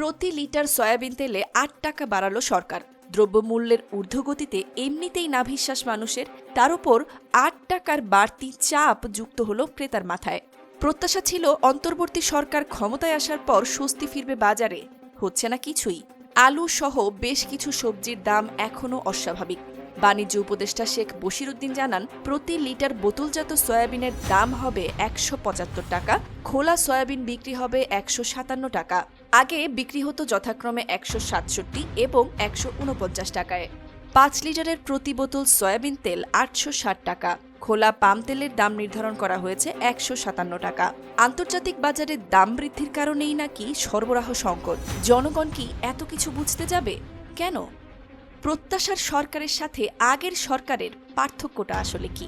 প্রতি litre soybean তেলে আট টাকা বাড়ালো সরকার। দ্রব্যমূল্যের ঊর্ধ্বগতিতে এমনিতেই নাভিশ্বাস মানুষের, তার উপর আট টাকার বাড়তি চাপ যুক্ত হলো ক্রেতার মাথায়। প্রত্যাশা ছিল অন্তর্বর্তী সরকার ক্ষমতায় আসার পর স্বস্তি ফিরবে বাজারে। হচ্ছে না কিছুই। আলু সহ বেশ কিছু সবজির দাম এখনও অস্বাভাবিক। বাণিজ্য উপদেষ্টা শেখ বশিরুদ্দিন জানান, প্রতি লিটার বোতলজাত সয়াবিনের দাম হবে একশো পঁচাত্তর টাকা, খোলা সয়াবিন বিক্রি হবে একশো সাতান্ন টাকা। আগে বিক্রি হতো যথাক্রমে একশো সাতষট্টি এবং একশো উনপঞ্চাশ টাকায়। পাঁচ লিটারের প্রতি বোতল সয়াবিন তেল আটশো ষাট টাকা। খোলা পাম তেলের দাম নির্ধারণ করা হয়েছে একশো সাতান্ন টাকা। আন্তর্জাতিক বাজারে দাম বৃদ্ধির কারণেই নাকি সরবরাহ সংকট। জনগণ কি এত কিছু বুঝতে যাবে? কেন? প্রত্যাশার সরকারের সাথে আগের সরকারের পার্থক্যটা আসলে কি?